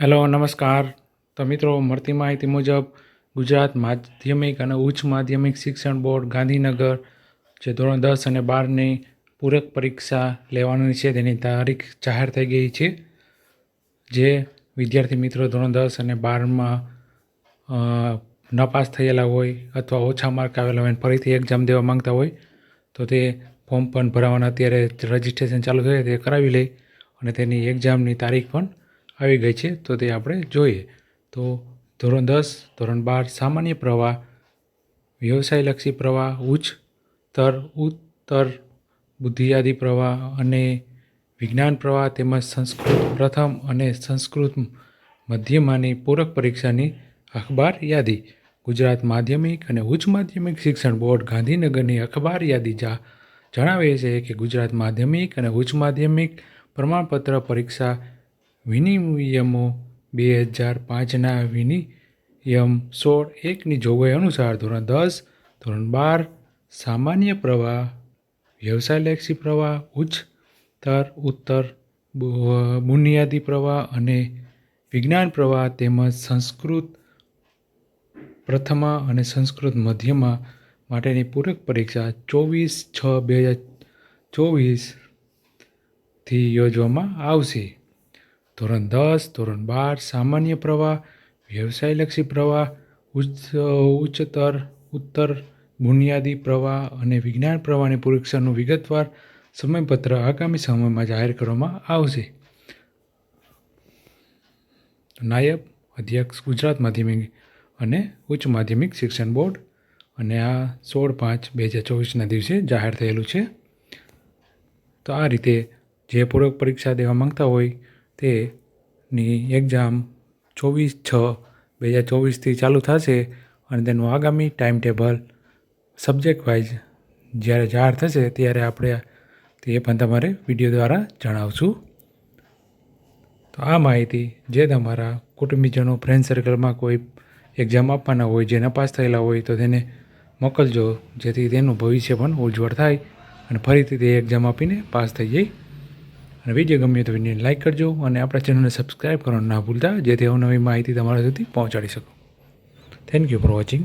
Hello, નમસ્કાર. તો મિત્રો, મળતી માહિતી મુજબ ગુજરાત માધ્યમિક અને ઉચ્ચ માધ્યમિક શિક્ષણ બોર્ડ ગાંધીનગર જે ધોરણ દસ અને બારની પૂરક પરીક્ષા લેવાની છે તેની તારીખ જાહેર થઈ ગઈ છે. જે વિદ્યાર્થી મિત્રો ધોરણ દસ અને બારમાં નપાસ થયેલા હોય અથવા ઓછા માર્ક આવેલા હોય ફરીથી એક્ઝામ દેવા માંગતા હોય, તો તે ફોર્મ પણ ભરાવાના અત્યારે રજિસ્ટ્રેશન ચાલુ થયું તે કરાવી લે અને તેની એક્ઝામની તારીખ પણ આવી ગઈ છે, તો તે આપણે જોઈએ. તો ધોરણ દસ, ધોરણ બાર, સામાન્ય પ્રવાહ, વ્યવસાયલક્ષી પ્રવાહ ઉચ્ચતર ઉત્તર બુદ્ધિયાદી પ્રવાહ અને વિજ્ઞાન પ્રવાહ તેમજ સંસ્કૃત પ્રથમ અને સંસ્કૃત મધ્યમાની પૂરક પરીક્ષાની અખબાર યાદી. ગુજરાત માધ્યમિક અને ઉચ્ચ માધ્યમિક શિક્ષણ બોર્ડ ગાંધીનગરની અખબાર યાદી જા, જણાવે છે કે ગુજરાત માધ્યમિક અને ઉચ્ચ માધ્યમિક પ્રમાણપત્ર પરીક્ષા વિનિયમો બે હજાર પાંચના વિનિયમ સોળ એકની જોગવાઈ અનુસાર ધોરણ દસ, ધોરણ બાર, સામાન્ય પ્રવાહ વ્યવસાયલક્ષી પ્રવાહ ઉચ્ચતર ઉત્તર બુનિયાદી પ્રવાહ અને વિજ્ઞાન પ્રવાહ તેમજ સંસ્કૃત પ્રથમા અને સંસ્કૃત મધ્યમાં માટેની પૂરક પરીક્ષા ચોવીસ છ બે હજાર ચોવીસથી યોજવામાં આવશે. ધોરણ દસ ધોરણ બાર, સામાન્ય પ્રવાહ, વ્યવસાયલક્ષી પ્રવાહ, ઉચ્ચ, ઉચ્ચતર, ઉત્તર, બુનિયાદી પ્રવાહ અને વિજ્ઞાન પ્રવાહની પરીક્ષાનું વિગતવાર સમયપત્ર આગામી સમયમાં જાહેર કરવામાં આવશે. નાયબ અધ્યક્ષ ગુજરાત માધ્યમિક અને ઉચ્ચ માધ્યમિક શિક્ષણ બોર્ડ અને આ સોળ પાંચ બે હજાર ચોવીસના દિવસે જાહેર થયેલું છે. તો આ રીતે જે પૂરક પરીક્ષા દેવા માંગતા હોય તેની એક્ઝામ ચોવીસ છ બે હજાર ચોવીસથી ચાલુ થશે અને તેનું આગામી ટાઈમ ટેબલ સબ્જેક્ટ વાઇઝ જ્યારે જાહેર થશે ત્યારે આપણે તે પણ તમારે વીડિયો દ્વારા જણાવશું. તો આ માહિતી જે તમારા કુટુંબીજનો ફ્રેન્ડ સર્કલમાં કોઈ એક્ઝામ આપવાના હોય જે નપાસ થયેલા હોય, તો તેને મોકલજો, જેથી તેનું ભવિષ્ય પણ ઉજ્જવળ થાય અને ફરીથી તે એક્ઝામ આપીને પાસ થઈ જાય. અને વીડિયો ગમ્યો તો વિડીયોને લાઇક કરજો અને આપણા ચેનલને સબસ્ક્રાઈબ કરવાનું ના ભૂલતા, જેથી અવનવી માહિતી તમારા સુધી પહોંચાડી શકો. Thank you for watching